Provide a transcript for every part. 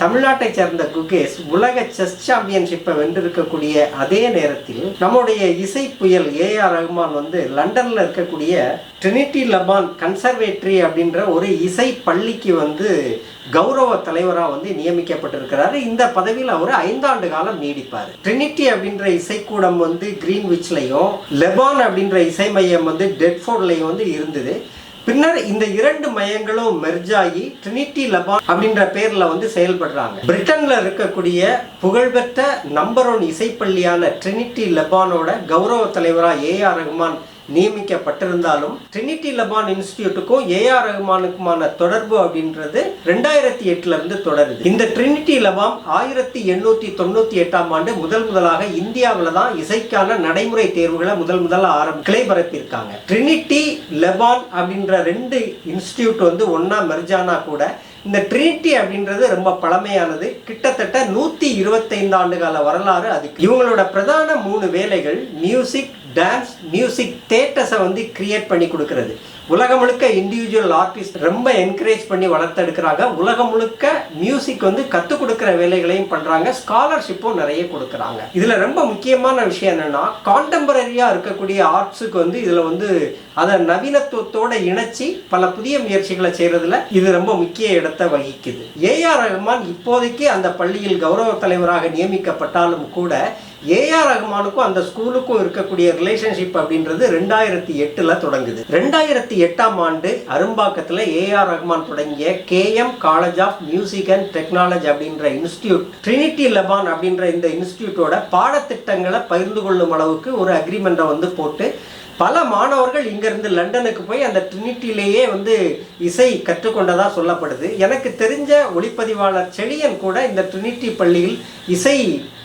தமிழ்நாட்டை சேர்ந்த குகேஷ் உலக செஸ் சாம்பியன்ஷிப்பை வென்றிருக்கக்கூடிய அதே நேரத்தில் நம்முடைய இசை புயல் ஏஆர் ரஹ்மான் வந்து லண்டன்ல இருக்கக்கூடிய ட்ரினிட்டி லபான் கன்சர்வேட்டரி அப்படின்ற ஒரு இசை பள்ளிக்கு வந்து கௌரவ தலைவராக வந்து நியமிக்கப்பட்டிருக்கிறாரு. இந்த பதவியில் அவர் ஐந்தாண்டு காலம் நீடிப்பார். ட்ரினிட்டி அப்படின்ற இசைக்கூடம் வந்து கிரீன்விச்லையும் லெபான் அப்படின்ற இசை மையம் வந்து டெட்ஃபோர்ட்லையும் வந்து இருந்தது. பின்னர் இந்த இரண்டு மையங்களும் மெர்ஜாயி ட்ரினிட்டி லபான் அப்படின்ற பேர்ல வந்து செயல்படுறாங்க. பிரிட்டன்ல இருக்கக்கூடிய புகழ்பெற்ற நம்பர் ஒன் இசைப்பள்ளியான ட்ரினிட்டி லெபானோட கௌரவ தலைவரா ஏ ஆர் ரஹ்மான் நியமிக்கப்பட்டிருந்தாலும் ட்ரினிட்டி லெபான் இன்ஸ்டியூட்டுக்கும் ஏஆர் ரஹ்மானுக்குமான தொடர்பு அப்படின்றது ரெண்டாயிரத்தி எட்டுல இருந்து தொடருது. இந்த ட்ரினிட்டி லெபான் ஆயிரத்தி எண்ணூத்தி தொண்ணூத்தி எட்டாம் ஆண்டு முதல் முதலாக இந்தியாவில் தான் இசைக்கான நடைமுறை தேர்வுகளை முதல் முதல்ல ஆரம்பி கிளை பரப்பியிருக்காங்க ட்ரினிட்டி லெபான் அப்படின்ற ரெண்டு இன்ஸ்டியூட் வந்து ஒன்னா மெர்ஜானா கூட இந்த ட்ரினிட்டி அப்படின்றது ரொம்ப பழமையானது. கிட்டத்தட்ட நூற்றி இருபத்தைந்து ஆண்டு கால வரலாறு அதுக்கு. இவங்களோட பிரதான மூணு வேலைகள் மியூசிக் டான்ஸ் மியூசிக் தேட்டர்ஸை வந்து கிரியேட் பண்ணி கொடுக்கறது. உலகம் முழுக்க இண்டிவிஜுவல் ஆர்டிஸ்ட் ரொம்ப என்கரேஜ் பண்ணி வளர்த்தெடுக்கிறாங்க உலகம் முழுக்க மியூசிக் வந்து கற்றுக் கொடுக்குற வேலைகளையும் பண்ணுறாங்க ஸ்காலர்ஷிப்பும் நிறைய கொடுக்குறாங்க. இதில் ரொம்ப முக்கியமான விஷயம் என்னென்னா கான்டெம்பரரியாக இருக்கக்கூடிய ஆர்ட்ஸுக்கு வந்து இதில் வந்து அதை நவீனத்துவத்தோடு இணைச்சி பல புதிய முயற்சிகளை செய்கிறதுல இது ரொம்ப முக்கிய இடத்தை வகிக்குது. ஏஆர் ரஹ்மான் இப்போதைக்கு அந்த பள்ளியில் கௌரவ தலைவராக நியமிக்கப்பட்டாலும் கூட ஏஆர் ரஹ்மானுக்கும் அந்த ஸ்கூலுக்கும் இருக்கக்கூடிய ரிலேஷன்ஷிப் அப்படின்றது ரெண்டாயிரத்தி எட்டில் தொடங்குது. ரெண்டாயிரத்தி எட்டாம் ஆண்டு அரும்பாக்கத்தில் ஏஆர் ரஹ்மான் தொடங்கிய KM college of music and technology அப்படின்ற இன்ஸ்டியூட் ட்ரினிட்டி லெபான் அப்படின்ற இந்த இன்ஸ்டியூட்டோட பாடத்திட்டங்களை பகிர்ந்து கொள்ளும் அளவுக்கு ஒரு அக்ரிமெண்ட்டை வந்து போட்டு பல மாணவர்கள் இங்கேருந்து லண்டனுக்கு போய் அந்த ட்ரினிட்டிலேயே வந்து இசை கற்றுக்கொண்டதாக சொல்லப்படுது. எனக்கு தெரிஞ்ச ஒளிப்பதிவாளர் செழியன் கூட இந்த ட்ரினிட்டி பள்ளியில் இசை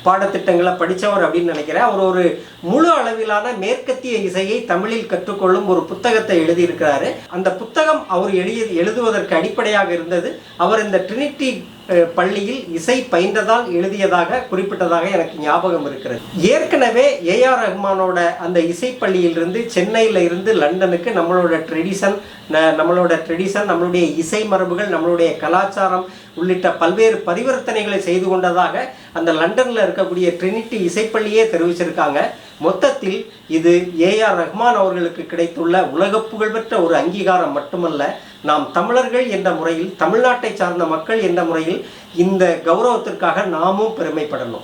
பாடத்திட்டங்களை படித்தவர் அப்படின்னு நினைக்கிறேன். அவர் ஒரு முழு அளவிலான மேற்கத்திய இசையை தமிழில் கற்றுக்கொள்ளும் ஒரு புத்தகத்தை எழுதியிருக்கிறாரு. அந்த புத்தகம் அவர் எழுதி எழுதுவதற்கு அடிப்படையாக இருந்தது. அவர் இந்த ட்ரினிட்டி பள்ளியில் இசை பயின்றதால் எழுதியதாக குறிப்பிட்டதாக எனக்கு ஞாபகம் இருக்கிறது. ஏற்கனவே ஏஆர் ரஹ்மானோட அந்த இசை பள்ளியிலிருந்து சென்னையில் இருந்து லண்டனுக்கு நம்மளோட ட்ரெடிஷன் நம்மளோட ட்ரெடிஷன் நம்மளுடைய இசை மரபுகள் நம்மளுடைய கலாச்சாரம் உள்ளிட்ட பல்வேறு பரிவர்த்தனைகளை செய்து கொண்டதாக அந்த லண்டனில் இருக்கக்கூடிய ட்ரினிட்டி இசைப்பள்ளியே தெரிவிச்சிருக்காங்க. மொத்தத்தில் இது ஏஆர் ரஹ்மான் அவர்களுக்கு கிடைத்துள்ள உலக புகழ்பெற்ற ஒரு அங்கீகாரம் மட்டுமல்ல நாம் தமிழர்கள் என்ற முறையில் தமிழ்நாட்டை சார்ந்த மக்கள் என்ற முறையில் இந்த கௌரவத்திற்காக நாமும் பெருமைப்படணும்.